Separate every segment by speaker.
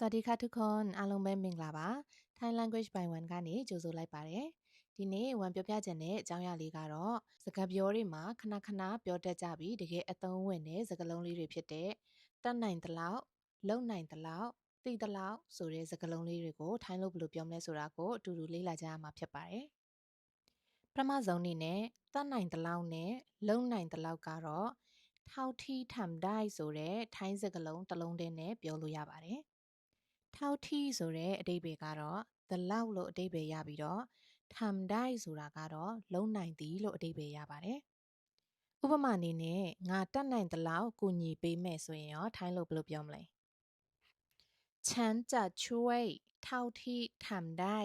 Speaker 1: สวัสดีค่ะทุกคนအားလုံးပဲမင်္ဂလာပါ Thai language by one ကနေကြိုဆိုလိုက်ပါတယ်ဒီနေ့ဝန်ပြောပြခြင်းတဲ့အကြောင်းအရာလေးကတော့စကားပြောတွေမှာခဏခဏပြောတတ်ကြပြီးတကယ်အသုံးဝင်တဲ့စကားလုံးလေးတွေဖြစ်တဲ့တတ်နိုင်သလောက်လုံနိုင်သလောက်သိသလောက်ဆိုတဲ့စကားလုံးလေးတွေကိုထိုင်းလို့ဘယ်လိုပြောမလဲဆိုတာကိုအတူတူလေ့လာကြရမှာဖြစ်ပါတယ်ပထမဆုံးအနေနဲ့တတ်နိုင်သလောက်နဲ့လုံနိုင်သလောက်ကတော့ထောက်ထီထမ်ဒိုင်ဆိုတဲ့ထိုင်းစကားလုံးတစ်လုံးတည်းနဲ့ပြောလို့ရပါတယ် ထောက်ထီဆိုတဲ့အဓိပ္ပာယ်ကတော့ the လောက်လို့အဓိပ္ပာယ်ရပြီးတော့ tham dai ဆိုတာကတော့လုံနိုင်သည်လို့အဓိပ္ပာယ်ရပါတယ်။ဥပမာအနေနဲ့ငါတတ်နိုင်သလောက်ကူညီပေးမယ်ဆိုရင်ရောထိုင်းလို့ဘယ်လိုပြောမလဲ။ฉันจะช่วยเท่าที่ทำได้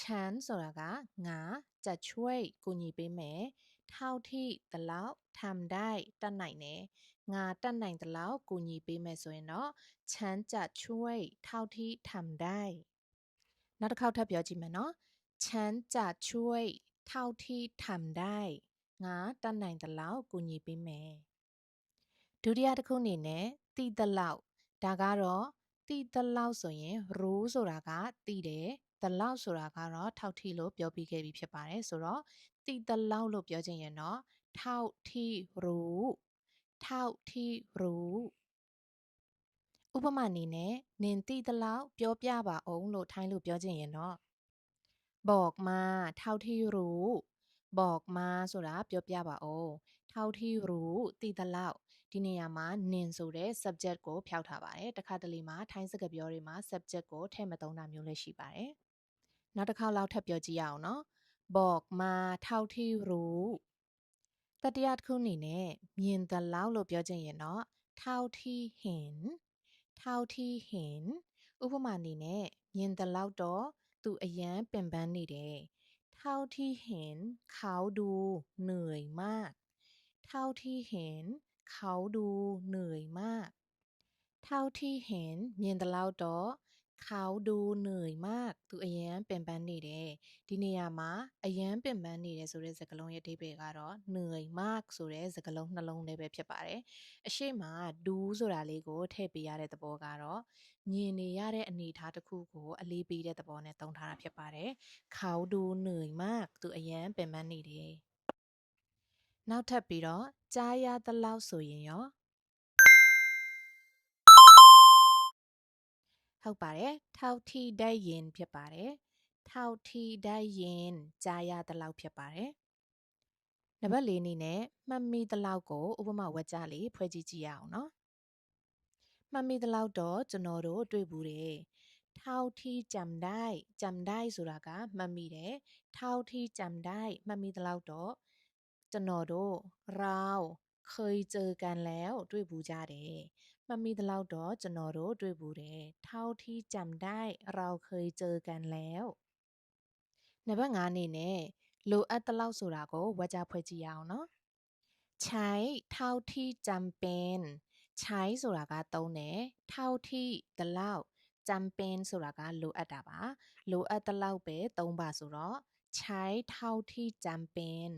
Speaker 1: ฉันဆိုတာကငါจะช่วยကူညီပေးမယ်เท่าที่သလောက်ทำได้တတ်နိုင်တယ် ငါတတ်နိုင်သလောက်ကူညီပေးမယ်ဆိုရင်တော့ချမ်းကြချွေထောက်ထီထမ်ဒိုင်နောက်တစ်ခေါက်ထပ်ပြောကြည့်မယ်နော်ချမ်းကြချွေထောက်ထီထမ်ဒိုင်ငါတတ်နိုင်သလောက်ကူညီပေးမယ်ဒုတိယတစ်ခုအနေနဲ့တိသလောက်ဒါကတော့တိသလောက်ဆိုရင် rule ဆိုတာကတိတယ်တလောက်ဆိုတာကတော့ထောက်ထီလို့ပြောပြီးခဲ့ပြီဖြစ်ပါတယ်ဆိုတော့တိတလောက်လို့ပြောခြင်းရင်တော့ထောက်ထီရူ rule ထောက်ထီ rule ဥပမာအနေနဲ့နင်သိသလောက်ပြောပြပါအောင်လို့ထိုင်းလို့ပြောချင်ရင်တော့บอกมาเท่าที่รู้บอกมาဆိုတာပြောပြပါအောင်เท่าที่รู้သိသလောက်ဒီနေရာမှာနင်ဆိုတဲ့ subject ကိုဖျောက်ထားပါတယ်တခါတလေမှာထိုင်းစကားပြောတွေမှာ subject ကိုထည့်မသုံးတာမျိုးလည်းရှိပါတယ်နောက်တစ်ခေါက်လောက်ထပ်ပြောကြည့်ရအောင်နော်บอกมาเท่าที่รู้ တတိယတစ်ခုအနေနဲ့မြင်သလောက်လို့ပြောချင်ရင်တော့เท่าที่เห็นเท่าที่เห็นဥပမာအနေနဲ့မြင်သလောက်တော့သူအရန်ပင်ပန်းနေတယ်เท่าที่เห็นเขาดูเหนื่อยมากเท่าที่เห็นเขาดูเหนื่อยมากเท่าที่เห็นမြင်သလောက်တော့ เขาดูเหนื่อยมากသူအရန်ပင်ပန်းနေတယ်ဒီနေရာမှာအရန်ပင်ပန်းနေတယ်ဆိုတဲ့စကားလုံးရဲ့အဓိပ္ပာယ်ကတော့เหนื่อยมากဆိုတဲ့စကားလုံးနှလုံးလေးပဲဖြစ်ပါတယ်အရှိမ do ဆိုတာလေးကိုထည့်ပေးရတဲ့သဘောကတော့မြင်နေရတဲ့အနေအထားတစ်ခုကိုအလေးပေးတဲ့သဘောနဲ့သုံးထားတာဖြစ်ပါတယ်เขาดูเหนื่อยมากသူအရန်ပင်ပန်းနေတယ်နောက်ထပ်ပြီးတော့ကြားရသလောက်ဆိုရင်ရော ဟုတ်ပါတယ်ထောက်ထိได้ยินဖြစ်ပါတယ်ထောက်ထိได้ยินကြားရသလောက်ဖြစ်ပါတယ်နံပါတ်၄အနေနဲ့မှတ်မိသလောက်ကိုဥပမာဝက်ကြလေးဖွဲ့ကြည့်ကြည့်ရအောင်နော်မှတ်မိသလောက်တော့ကျွန်တော်တို့တွေ့ဘူးတယ်ထောက်ထိจำได้จำได้ဆိုတာကမှတ်မိတယ်ထောက်ထိจำได้မှတ်မိသလောက်တော့ကျွန်တော်တို့เราเคยเจอกันแล้วတွေ့ဘူးကြတယ်မှတ် မိသလောက်တော့ကျွန်တော်တို့တွေ့ဘူးတယ်เท่าที่จำได้เราเคยเจอกันแล้วနံပါတ်5အနေနဲ့လိုအပ်သလောက်ဆိုတာကိုဝါကြဖွဲ့ကြည့်ရအောင်နော်ใช้เท่าที่จำเป็นใช้ဆိုတာကသုံးတယ်เท่าที่သလောက်จำเป็นဆိုတာကလိုအပ်တာပါလိုအပ်သလောက်ပဲသုံးပါဆိုတော့ใช้เท่าที่จำเป็น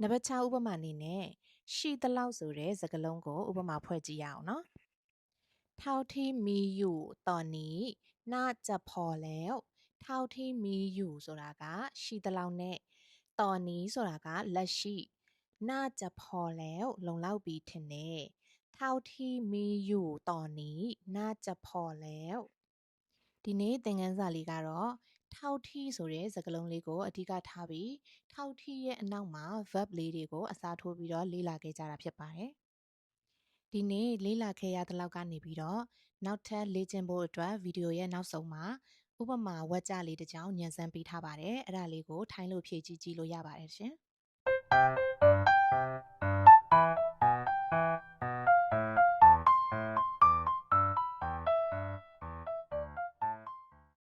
Speaker 1: နံပါတ်6ဥပမာအနေနဲ့ ရှိသလောက်ဆိုတဲ့စကားလုံးကိုဥပမာဖွဲ့ကြည့်ရအောင်နော်เท่าที่มีอยู่ตอนนี้น่าจะพอแล้วเท่าที่มีอยู่ဆိုတာကရှိသလောက်နဲ့ตอนนี้ဆိုတာကလက်ရှိน่าจะพอแล้วလုံလောက်ပြီထင်တယ်เท่าที่มีอยู่ตอนนี้น่าจะพอแล้วဒီနေ့သင်ခန်းစာလေးကတော့ ထောက်ထီဆိုတဲ့စကားလုံးလေးကိုအဓိကထားပြီးထောက်ထီရဲ့အနောက်မှာ verb လေးတွေကိုအစားထိုးပြီးတော့လေ့လာခဲ့ကြတာဖြစ်ပါတယ်။ဒီနေ့လေ့လာခဲ့ရတဲ့လောက်ကနေပြီးတော့နောက်ထပ်လေ့ကျင့်ဖို့အတွက်ဗီဒီယိုရဲ့နောက်ဆုံးမှာဥပမာဝက်ကြလေးတစ်ကြောင်းညံစမ်းပေးထားပါတယ်။အဲ့ဒါလေးကိုထိုင်းလို့ဖြည့်ကြည့်ကြည့်လို့ရပါတယ်ရှင်။